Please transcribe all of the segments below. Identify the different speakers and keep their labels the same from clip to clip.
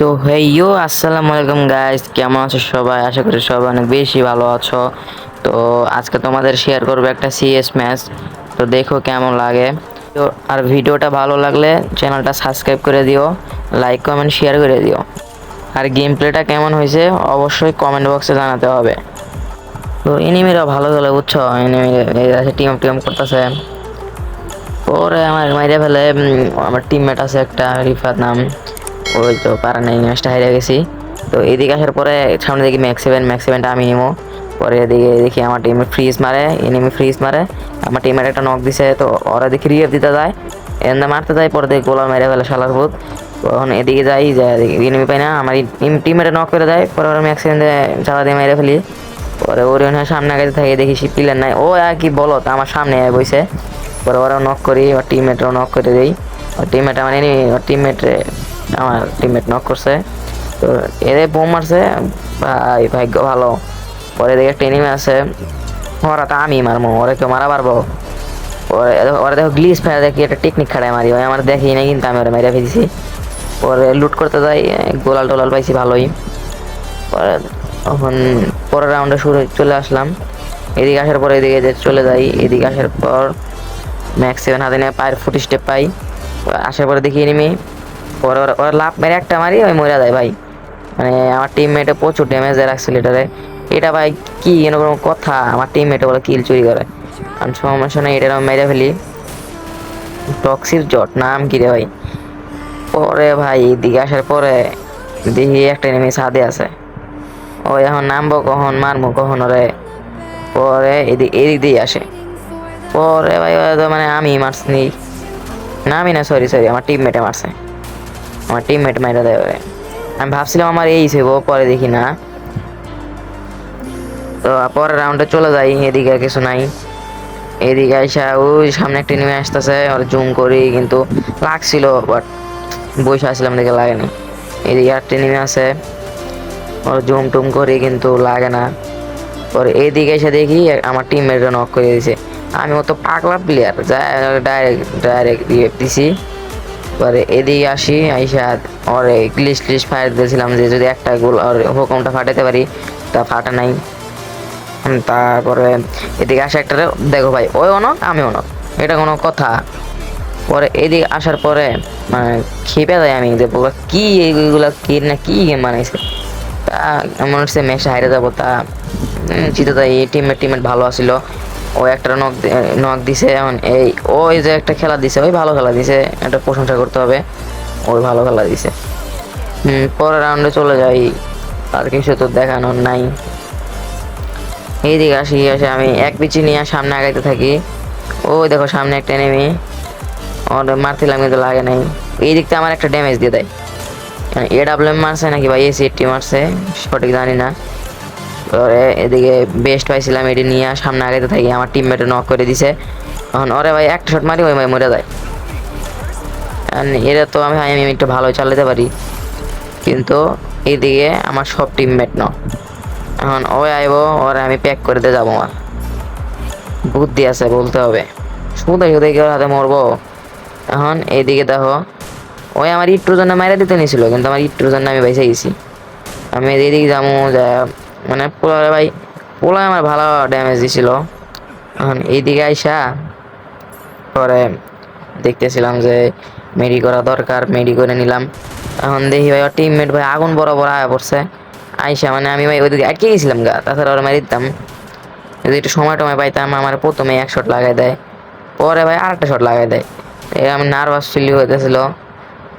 Speaker 1: তো হেইও আসসালামু আলাইকুম গাইস কেমন আছো সবাই? আশা করি সবাই অনেক বেশি ভালো আছো। তো আজকে তোমাদের শেয়ার করব একটা সিএস ম্যাচ তো দেখো কেমন লাগে। তো আর ভিডিওটা ভালো লাগলে চ্যানেলটা সাবস্ক্রাইব করে দিও লাইক কমেন্ট শেয়ার করে দিও। আর গেম প্লেটা কেমন হয়েছে অবশ্যই কমেন্ট বক্সে জানাতে হবে। তো এনিমিরা ভালো গেলে বুঝছ? এনিমি টিম টিম করতেছে। পরে আমার মাইরে ফেলে আমার টিমমেট আছে একটা, রিফাত নাম। ওই তো পারা নেই ম্যাচটা হেরে গেছি। তো এদিকে আসার পরে সামনে দেখি ম্যাক্স সেভেন ম্যাক্স সেভেনটা আমি নিবো পরে এদিকে দেখি আমার টিমে ফ্রিজ মারে এনিমি ফ্রিজ মারে। আমার টিমের একটা নক দিছে, তো ওরা দেখি রিয়েভ দিতে যায়। এনে মারতে যায়, পরে দেখি গোলা মেরে ফেলে শালার ভূত। তখন এদিকে যাই এনিমি পাই না। আমার টিম টিমের নক করে দেয়, পরে ওরা ম্যাক্স সেভেন চালা দিয়ে মেরে ফেলি। পরে ওর সামনে আগে থাকে, দেখি সে প্লেয়ার নাই। ও আর কি বলো তা আমার সামনে বইছে। পরে ওরাও নক করি, ওর টিমমেটরাও নক করে দিই। ওর টিমমেট আমার এনে ওর টিমমেটে আমার টিমমেট নক করছে। তো এদের বোম মারছে। ভাই ভাগ্য ভালো। পরে দেখে একটা এনিমে আছে। ওরা তো আমি মারবো ওরা কেউ মারা পারব। পরে ওরা দেখো গ্লিস ফেলে দেখি, একটা টেকনিক খাড়ায় মারি। ওই আমার দেখি না কিন্তু আমি ওরা মেরে ফেলেছি। পরে লুট করতে যাই গোলাল টোলাল পাইছি ভালোই। পরে তখন পরের রাউন্ডে শুরু, চলে আসলাম। এদিকে আসার পর এদিকে যে চলে যাই, এদিকে আসার পর ম্যাক্স সেভেন হাতে নিয়ে পায়ের ফুট স্টেপ পাই। আসার পরে দেখি এনিমি পরে ওরা লাভ মেরে একটা মারি, ওই মরে যায় ভাই। মানে আমার টিমমেটে প্রচুর ড্যামেজ দেয় এটারে। এটা ভাই কি এরকম কথা? আমার টিমমেটে বলে কিল চুরি করে। আমি সমস্যা নেই এটা আমি মেরে ফেলি। টক্সির জট নাম কি রে ভাই? পরে ভাই, এদিকে আসার পরে দেখি একটা এনিমি ছাদে আছে। ও এখন নামবো কখন মারবো কখন ওরে? পরে এদিক এদিক দিয়ে আসে। পরে ভাই মানে আমি মারছি না। আমি না সরি সরি আমার টিমমেটে মারছে। আমার টিমমেট মাইরা ওরে। আমি ভাবছিলাম আমার এই ছিল পরে দেখি না। তো পরের রাউন্ডে চলে যাই, এদিকে আর কিছু নাই। এদিকে আইসা, ওই সামনে একটা নেমে আসতেছে, ওর জুম করি, কিন্তু লাগছিল বাট বসে আসলাম দেখে লাগেনি। এদিকে একটা নেমে আছে, ওর জুম টুম করি, কিন্তু লাগে না। পরে এদিকে এসে দেখি, আমার টিমের নক করে দিয়েছে আমি অত পাগলা প্লেয়ার যা ডাইরেক্ট ডাইরেক্ট দিছি। পরে এদিকে আসি, আইসা ওরে গ্লিস গ্লিস ফায়ার দিয়েছিলাম যে যদি একটা গোল ওর হুকুমটা ফাটাতে পারি, তা ফাটা নাই। তারপরে এদিকে আসা একটা দেখো ভাই ওই অনক, আমি অনক, এটা কোনো কথা। পরে এদিকে আসার পরে মানে খেপে যায় আমি যে বলব কি এইগুলা কি না কি গেম বানাইছে। তা মনে হচ্ছে ম্যাচে হাইরে যাব, তা জিতে তাই টিমের টিমের ভালো আছিল। ও একটা নক নক দিছে এখন এই ওই যে একটা খেলা দিছে, ওই ভালো খেলা দিছে এটা প্রশংসা করতে হবে, ওই ভালো খেলা দিছে। পরের রাউন্ডে চলে যাই আর কিছু তো দেখানোর নাই। এইদিকে আসি, আসে, আমি এক পিচি নিয়ে সামনে আগাইতে থাকি। ওই দেখো, সামনে একটা নেমে ওর মারছিলাম কিন্তু লাগে নাই। এই দিকটা আমার একটা ড্যামেজ দিয়ে দেয়। এ ডাব্লিউ মারছে নাকি বা এসি এইটটি মারছে, সঠিক জানি না। পরে এদিকে বেস্ট পাইছিলাম, এটি নিয়ে সামনে আগাইতে থাকি। আমার টিমমেটে নক করে দিছে। এখন ওরে ভাই, একটা শট মারি, ওই ভাই মরে যায়। এটা তো আমি আমি একটু ভালো চালাতে পারি। কিন্তু এদিকে আমার সব টিমমেট ন এখন ওই আইব, ওরে আমি প্যাক করে দিয়ে যাব আমার। বুদ্ধি আছে, বলতে হবে। শুধু শুধু কেউ হাতে মরবো? এখন এইদিকে দেখো, ওই আমার ইট্রুর জন্য মাইরা দিতে নিছিল, কিন্তু আমার ইট্রুর জন্য আমি বেঁচে গেছি। আমি এদিকে যাব, যা মানে পোলারে ভাই পোলা আমার ভালো ড্যামেজ দিছিল। এখন এইদিকে আইসা, পরে দেখতেছিলাম যে মেডি করা দরকার মেডি করে নিলাম। এখন দেখি ভাই টিমমেট ভাই আগুন বরাবর আয়া পড়ছে। আইসা মানে আমি ভাই ওইদিকে আটকে গেছিলাম গা, তাছাড়া ওরা মেরে দিতাম। যদি একটু সময় টময় পাইতাম, আমার প্রথমে এক শট লাগাই দেয়, পরে ভাই আরেকটা শট লাগাই দেয়। আমি নার্ভাস ফিল হইতেছিল।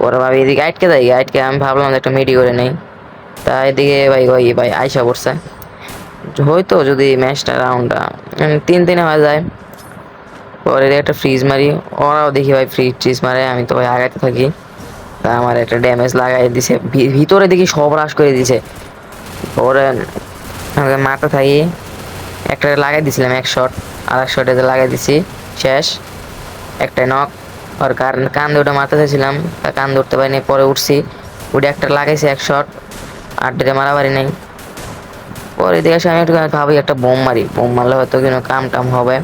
Speaker 1: পরে ভাবি এদিকে আটকে যাই আটকে আমি ভাবলাম যে একটা মেডি করে নেই। তা এদিকে ভাই ওই ভাই আইসা পড়ছে। হয়তো যদি ম্যাচটা রাউন্ডটা তিন তিনে হয়ে যায়। পরে একটা ফ্রিজ মারি, ওরাও দেখি ভাই ফ্রিজ ট্রিজ মারে, আমি তো ভাই আগাইতে থাকি। তা আমার একটা ড্যামেজ লাগাই দিছে ভিতরে দেখি সব হ্রাস করে দিছে। পরে আমাকে মারতে থাকি, একটা লাগাই দিছিলাম এক শট আর এক শটে লাগাই দিছি, শেষ। একটা নক আর কান কান দুটো মারতে চাইছিলাম কান ধরতে পারিনি, পরে উঠছি। উঠে একটা লাগাইছি এক শট আর মারামারি নেই। পরে দেখে আমি একটু ভাবি একটা বোম মারি। বোম মারলে হয়তো কিন্তু কাম টাম হবে।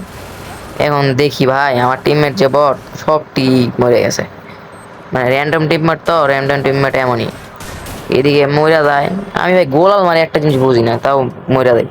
Speaker 1: এখন দেখি ভাই, আমার টিমমেট যে বট, সব টিম মরে গেছে। মানে র্যান্ডম টিমমেট তো র্যান্ডম টিমমেট এমনই। এদিকে মরে যায়। আমি ভাই গোলাল মারি, একটা জিনিস বুঝি না, তাও মরে যায়।